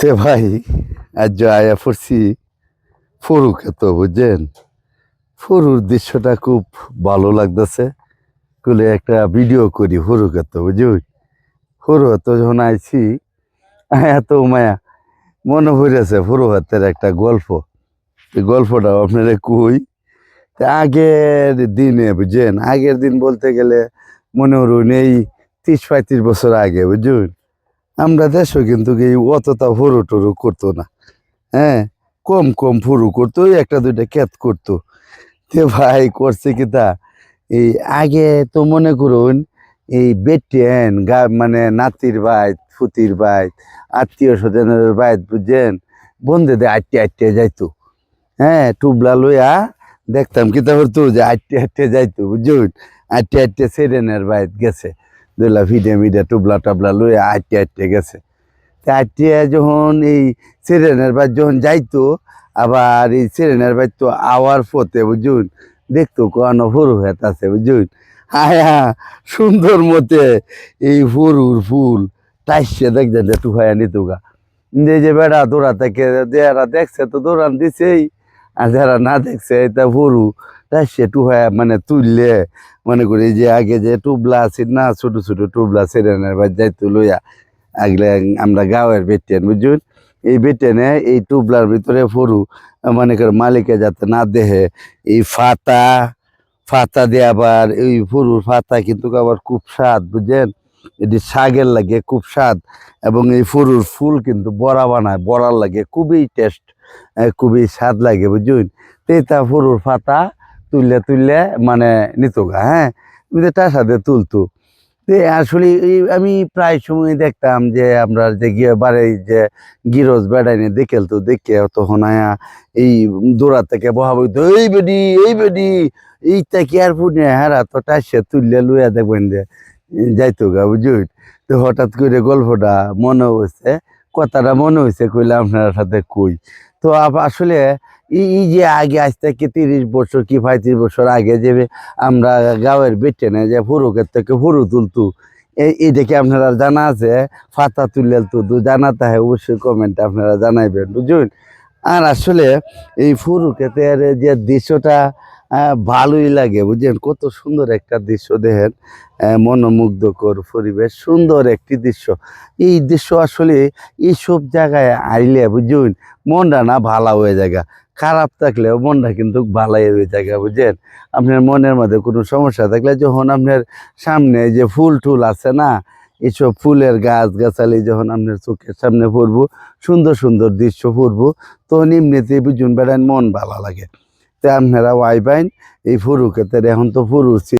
তে ভাই, আজ আয়া পড়ছি ফরুকে তো বুঝছেন ফরুর দৃশ্যটা খুব ভালো লাগতেছে। কুলে একটা ভিডিও করি ফরুকে তো বুঝুন ফরু তো যখন আইছি আয়া তো মায়া, মনে পড়েছে ফরু হাতের একটা গল্প। গল্পটা আপনারা কই আগের দিনে বুঝছেন আগের দিন বলতে গেলে মনে হরুন এই তিরিশ পঁয়ত্রিশ বছর আগে বুঝুন। আমরা দেশও কিন্তু এই অতটা ফুরু টুরু করতো না। হ্যাঁ কম কম ফুরু করতো একটা দুইটা ক্যাত করতো। তে ভাই, করছে কি তা? এই আগে তো মনে করুন, এই বেটেন গা মানে নাতির বাইত ফুতির বাইত আত্মীয় স্বজনের বাইত বুঝছেন? বন্ধুদের আটটে আটটে যাইতো। হ্যাঁ টুবলা লইয়া দেখতাম কি তা করতো যে আটটে আটটে যাইতো বুঝুন আটটে আটটে সেরেনের বাইত গেছে। দুলা ভিডে মিডে টুবলা টাবলা লইয়া আটটে আটটে গেছে। তা আটটে যখন এই সিরেনের বাইত যখন যাইতো, আবার এই সিরেনের বাইত তো আওয়ার পথে বুঝুন, দেখতো কোনো ফুরু হেত আছে বুঝুন। আয়া সুন্দর মতে এই ফুরুর ফুল টাইসে দেখছেন একটু হয়ে নিতুগা যে যে বেড়া দৌড়া থেকে যারা দেখছে তো দৌড়ান দিছেই, আর যারা না দেখছে, এটা ফুরু টাইসে টু হয়ে মানে তুললে, মনে করি যে আগে যে টুবলা আছে না, ছোট ছোট টুবলা সেরেনের বাদ যাইতো লইয়া, আগলে আমরা গাঁয়ের বেটেন বুঝুন এই বেটেনে এই টুবলার ভিতরে ফরু, মনে করে মালিকে যাতে না দেহে, এই ফাতা ফাতা দিয়ে আবার এই ফরুর ফাতা কিন্তু আবার খুব স্বাদ, বুঝছেন? এটি শাগের লাগে খুব স্বাদ, এবং এই ফরুর ফুল কিন্তু বড়া বানায়, বড়ার লাগে খুবই টেস্ট খুবই স্বাদ লাগে বুঝুন তেতা ফরুর ফাতা তুললে তুললে মানে নিত গা হ্যাঁ? তুমি তো তার সাথে তুলতো। তে আসলে আমি প্রায় সময় দেখতাম যে আমরা যে গিয়ে বাড়ি যে গিরজ বেড়াইনে দেখেল তো দেখে তখন আয়া এই দৌড়া থেকে বহা বইতো, এই বেডি এই বেডি, এইটা কি আর পুনে হারা তো টাইসে তুললে লুয়া দেখবেন যে, যাইতো গা, বুঝুন? তো হঠাৎ করে গল্পটা মনে হয়েছে কথাটা মনে হয়েছে, কইলে আপনার সাথে কই। তো আসলে এই যে আগে, আজ থেকে তিরিশ বছর কি পঁয়ত্রিশ বছর আগে যে আমরা গাঁয়ের বেটে নেই, যে ফুরুকের থেকে ফুরু তুলতু এই কি আপনারা জানা আছে? ফাতা তুললে তুলতু জানা তাহে অবশ্যই কমেন্টে আপনারা জানাইবেন বুঝুন আর আসলে এই ফুরুকেতের যে দৃশ্যটা ভালোই লাগে বুঝছেন কত সুন্দর একটা দৃশ্য দেখেন আহ, মনোমুগ্ধকর পরিবেশ সুন্দর একটি দৃশ্য। এই দৃশ্য আসলে এইসব জায়গায় আইলে বুঝুন মনটা না ভালো হয়ে যায় খারাপ থাকলেও মনটা কিন্তু ভালাই হয়ে যায় বুঝছেন আপনার মনের মধ্যে কোনো সমস্যা থাকলে যখন আপনার সামনে যে ফুল টুল আছে না এইসব ফুলের গাছ গাছালি যখন আপনার চোখের সামনে পড়ব সুন্দর সুন্দর দৃশ্য পড়ব তখন এমনিতে বুঝুন বেড়ান মন ভালো লাগে। তো আপনারা ওয়াই পাইন এই ফুরুকেতে এখন তো ফুরু